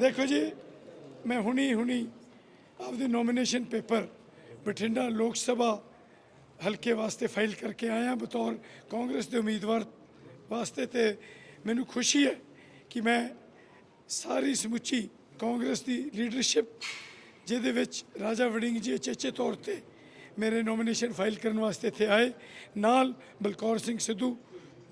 ਦੇਖੋ ਜੀ ਮੈਂ ਹੁਣੀ ਹੁਣੀ ਆਪਦੇ ਨੋਮੀਨੇਸ਼ਨ ਪੇਪਰ ਬਠਿੰਡਾ ਲੋਕ ਸਭਾ ਹਲਕੇ ਵਾਸਤੇ ਫਾਈਲ ਕਰਕੇ ਆਇਆ ਬਤੌਰ ਕਾਂਗਰਸ ਦੇ ਉਮੀਦਵਾਰ ਵਾਸਤੇ ਤੇ ਮੈਨੂੰ ਖੁਸ਼ੀ ਹੈ ਕਿ ਮੈਂ ਸਾਰੀ ਸਮੁੱਚੀ ਕਾਂਗਰਸ ਦੀ ਲੀਡਰਸ਼ਿਪ ਜਿਹਦੇ ਵਿੱਚ ਰਾਜਾ ਵੜਿੰਗ ਜੀ ਅਚੇਚੇ ਤੌਰ ਤੇ ਮੇਰੇ ਨੋਮੀਨੇਸ਼ਨ ਫਾਈਲ ਕਰਨ ਵਾਸਤੇ ਇੱਥੇ ਆਏ। ਨਾਲ ਬਲਕੌਰ ਸਿੰਘ ਸਿੱਧੂ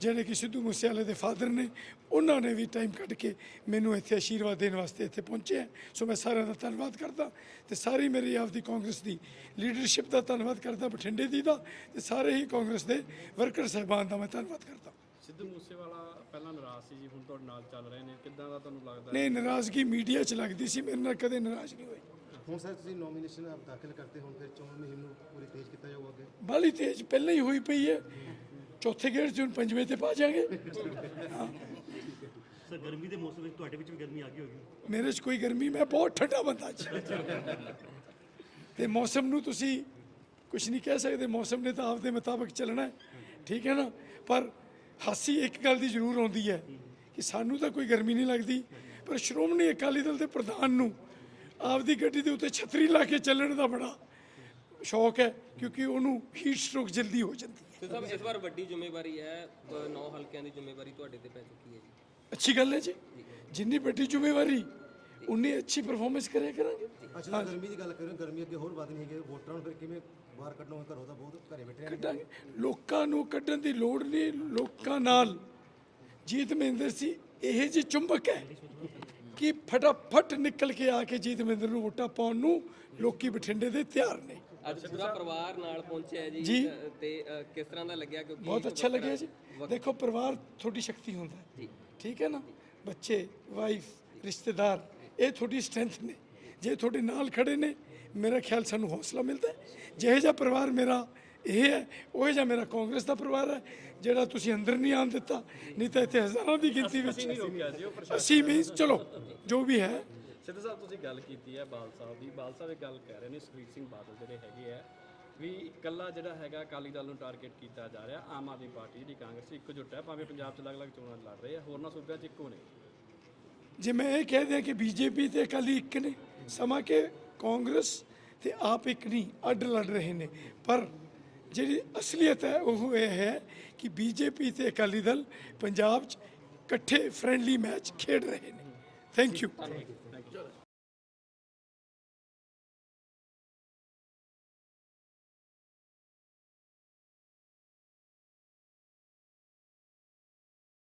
ਜਿਹੜੇ ਕਿ ਸਿੱਧੂ ਮੂਸੇਵਾਲੇ ਦੇ ਫਾਦਰ ਨੇ ਉਹਨਾਂ ਨੇ ਵੀ ਟਾਈਮ ਕੱਢ ਕੇ ਮੈਨੂੰ ਇੱਥੇ ਆਸ਼ੀਰਵਾਦ ਦੇਣ ਵਾਸਤੇ ਇੱਥੇ ਪਹੁੰਚੇ ਹੈ। ਸੋ ਮੈਂ ਸਾਰਿਆਂ ਦਾ ਧੰਨਵਾਦ ਕਰਦਾ ਤੇ ਸਾਰੀ ਮੇਰੀ ਆਪਦੀ ਕਾਂਗਰਸ ਦੀ ਲੀਡਰਸ਼ਿਪ ਦਾ ਧੰਨਵਾਦ ਕਰਦਾ ਬਠਿੰਡੇ ਦੀ ਦਾ ਤੇ ਸਾਰੇ ਹੀ ਕਾਂਗਰਸ ਦੇ ਵਰਕਰ ਸਹਿਬਾਨ ਦਾ ਮੈਂ ਧੰਨਵਾਦ ਕਰਦਾ। ਸਿੱਧੂ ਮੂਸੇਵਾਲਾ ਪਹਿਲਾਂ ਨਾਰਾਜ਼ ਸੀ ਜੀ ਹੁਣ ਤੁਹਾਡੇ ਨਾਲ ਚੱਲ ਰਹੇ ਨੇ। ਕਿੱਦਾਂ ਦਾ ਤੁਹਾਨੂੰ ਲੱਗਦਾ? ਨਹੀਂ ਨਾਰਾਜ਼ਗੀ ਮੀਡੀਆ 'ਚ ਲੱਗਦੀ ਸੀ ਮੇਰੇ ਨਾਲ ਕਦੇ ਨਾਰਾਜ਼ ਨਹੀਂ ਹੋਈ। ਹੁਣ ਸਰ ਤੁਸੀਂ ਨੋਮੀਨੇਸ਼ਨ ਆਪ ਦਾਖਲ ਕਰਤੇ ਹੁਣ ਫਿਰ ਚੋਣ ਮੁਹਿੰਮ ਨੂੰ ਪੂਰੀ ਤੇਜ਼ ਕੀਤਾ ਜਾਊਗਾ ਅੱਗੇ? ਬਾਲੀ ਤੇਜ਼ ਪਹਿਲਾਂ ਹੀ ਹੋਈ ਪਈ ਹੈ। ਚੌਥੇ ਗੇੜ 'ਚ ਹੁਣ ਪੰਜਵੇਂ ਤੇ ਪਾ ਜਾਾਂਗੇ। ਸਰ ਗਰਮੀ ਦੇ ਮੌਸਮ ਵਿੱਚ ਤੁਹਾਡੇ ਵਿੱਚ ਵੀ ਗਰਮੀ ਆ ਗਈ ਹੋਗੀ ਮੇਰੇ 'ਚ ਕੋਈ ਗਰਮੀ ਮੈਂ ਬਹੁਤ ਠੰਡਾ ਬੰਦਾ ਜੀ ਤੇ ਮੌਸਮ ਨੂੰ ਤੁਸੀਂ ਕੁਝ ਨਹੀਂ ਕਹਿ ਸਕਦੇ ਮੌਸਮ ਨੇ ਤਾਂ ਆਪਦੇ ਮੁਤਾਬਕ ਚੱਲਣਾ ਠੀਕ ਹੈ ਨਾ? ਪਰ ਹਾਸੀ ਇੱਕ ਗੱਲ ਦੀ ਜ਼ਰੂਰ ਆਉਂਦੀ ਹੈ ਕਿ ਸਾਨੂੰ ਤਾਂ ਕੋਈ ਗਰਮੀ ਨਹੀਂ ਲੱਗਦੀ। ਪਰ ਸ਼੍ਰੋਮਣੀ ਅਕਾਲੀ ਦਲ ਦੇ ਪ੍ਰਧਾਨ ਨੂੰ ਆਪਦੀ ਗੱਡੀ ਦੇ ਉੱਤੇ ਛਤਰੀ ਲਾ ਕੇ ਚੱਲਣ ਦਾ ਬੜਾ ਸ਼ੌਕ ਹੈ ਕਿਉਂਕਿ ਉਹਨੂੰ ਹੀਟ ਸਟ੍ਰੋਕ ਜਲਦੀ ਹੋ ਜਾਂਦੀ ਹੈ। ਤੇ ਸਭ ਇਸ ਵਾਰ ਵੱਡੀ ਜ਼ਿੰਮੇਵਾਰੀ ਹੈ ਅ, ਨੌ ਹਲਕਿਆਂ ਦੀ ਜ਼ਿੰਮੇਵਾਰੀ ਤੁਹਾਡੇ ਤੇ ਪੈ ਚੁੱਕੀ ਹੈ ਜੀ। ਅੱਛੀ ਗੱਲ ਹੈ ਜੀ। ਜਿੰਨੀ ਵੱਡੀ ਜ਼ਿੰਮੇਵਾਰੀ ਉਨੀ ਅੱਛੀ ਪਰਫਾਰਮੈਂਸ ਕਰਿਆ ਕਰਾਂਗੇ। ਅੱਛਾ ਗਰਮੀ ਦੀ ਗੱਲ ਕਰ ਰਹੇ ਹੋ ਗਰਮੀ ਅੱਗੇ ਹੋਰ ਵਧਣੀ ਹੈਗੀ ਹੈ। ਵੋਟਰਾਂ ਨੂੰ ਫਿਰ ਕਿਵੇਂ ਬਾਹਰ ਕੱਢੋਗੇ ਘਰੋਂ? ਤਾਂ ਬਹੁਤ ਘਰੇ ਬੈਠੇ ਨੇ ਕੱਢਾਂਗੇ। ਲੋਕਾਂ ਨੂੰ ਕੱਢਣ ਦੀ ਲੋੜ ਨਹੀਂ ਲੋਕਾਂ ਨਾਲ। ਜੀਤ ਮਹਿੰਦਰ ਸੀ ਇਹ ਜੀ ਚੁੰਬਕ ਹੈ ਕਿ ਫਟਾਫਟ ਨਿਕਲ ਕੇ ਆ ਕੇ ਜੀਤ ਮਹਿੰਦਰ ਨੂੰ ਵੋਟਾਂ ਪਾਉਣ ਨੂੰ ਲੋਕੀ ਬਠਿੰਡੇ ਦੇ ਤਿਆਰ ਨੇ। ਅੱਜ ਪੂਰਾ ਪਰਿਵਾਰ ਨਾਲ ਪਹੁੰਚਿਆ ਹੈ ਜੀ। ਤੇ ਕਿਸ ਤਰ੍ਹਾਂ ਦਾ ਲੱਗਿਆ ਕਿਉਂਕਿ ਬਹੁਤ ਅੱਛਾ ਲੱਗਿਆ ਜੀ। ਦੇਖੋ ਪਰਿਵਾਰ ਤੁਹਾਡੀ ਸ਼ਕਤੀ ਹੁੰਦਾ ਹੈ। ਠੀਕ ਹੈ ਨਾ? ਬੱਚੇ ਵਾਈਫ ਰਿਸ਼ਤੇਦਾਰ ਇਹ ਤੁਹਾਡੀ ਸਟਰੈਂਥ ਨੇ। ਜੇ ਤੁਹਾਡੇ ਨਾਲ ਖੜੇ ਨੇ ਮੇਰਾ ਖਿਆਲ ਸਾਨੂੰ ਹੌਸਲਾ ਮਿਲਦਾ ਹੈ। ਜਿਹੇ ਜਿਹਾ ਪਰਿਵਾਰ ਮੇਰਾ ਇਹ ਹੈ ਉਹ ਜਿਹਾ ਮੇਰਾ ਕਾਂਗਰਸ ਦਾ ਪਰਿਵਾਰ ਹੈ ਜਿਹੜਾ ਤੁਸੀਂ ਅੰਦਰ ਨਹੀਂ ਆਉਣ ਦਿੱਤਾ। ਨਹੀਂ ਤਾਂ ਇੱਥੇ ਹਜ਼ਾਰਾਂ ਦੀ ਗਿਣਤੀ ਵਿੱਚ ਅਸੀਂ ਵੀ ਚਲੋ ਜੋ ਵੀ ਹੈ ਸਿੱਧੂ ਸਾਹਿਬ ਤੁਸੀਂ ਗੱਲ ਕੀਤੀ ਹੈ ਬਾਲ ਸਾਹਿਬ ਦੀ। ਬਾਲ ਸਾਹਿਬ ਇਹ ਗੱਲ ਕਹਿ ਰਹੇ ਨੇ ਸੁਖਬੀਰ ਸਿੰਘ ਬਾਦਲ ਜਿਹੜੇ ਹੈਗੇ ਆ ਵੀ ਇਕੱਲਾ ਜਿਹੜਾ ਹੈਗਾ ਅਕਾਲੀ ਦਲ ਨੂੰ ਟਾਰਗੇਟ ਕੀਤਾ ਜਾ ਰਿਹਾ ਆਮ ਆਦਮੀ ਪਾਰਟੀ ਜਿਹੜੀ ਕਾਂਗਰਸ ਇੱਕਜੁੱਟ ਹੈ ਭਾਵੇਂ ਪੰਜਾਬ 'ਚ ਅਲੱਗ-ਅਲੱਗ ਚੋਣਾਂ ਲੜ ਰਹੇ ਆ। ਹੋਰਨਾਂ ਸੂਬਿਆਂ 'ਚ ਇੱਕੋ ਨੇ। ਜੇ ਮੈਂ ਇਹ ਕਹਿ ਦਿਆਂ ਕਿ ਬੀਜੇਪੀ ਤੇ ਅਕਾਲੀ ਇੱਕ ਨੇ। ਸਮਾਂ ਕਿ ਕਾਂਗਰਸ ਤੇ ਆਪ ਇੱਕ ਨਹੀਂ ਅੱਡ ਲੜ ਰਹੇ ਨੇ। ਪਰ ਜਿਹੜੀ ਅਸਲੀਅਤ ਹੈ ਉਹ ਇਹ ਹੈ ਕਿ ਬੀਜੇਪੀ ਤੇ ਅਕਾਲੀ ਦਲ ਪੰਜਾਬ 'ਚ ਇਕੱਠੇ ਫ੍ਰੈਂਡਲੀ ਮੈਚ ਖੇਡ ਰਹੇ ਨੇ। Thank you 진짜 맛있어.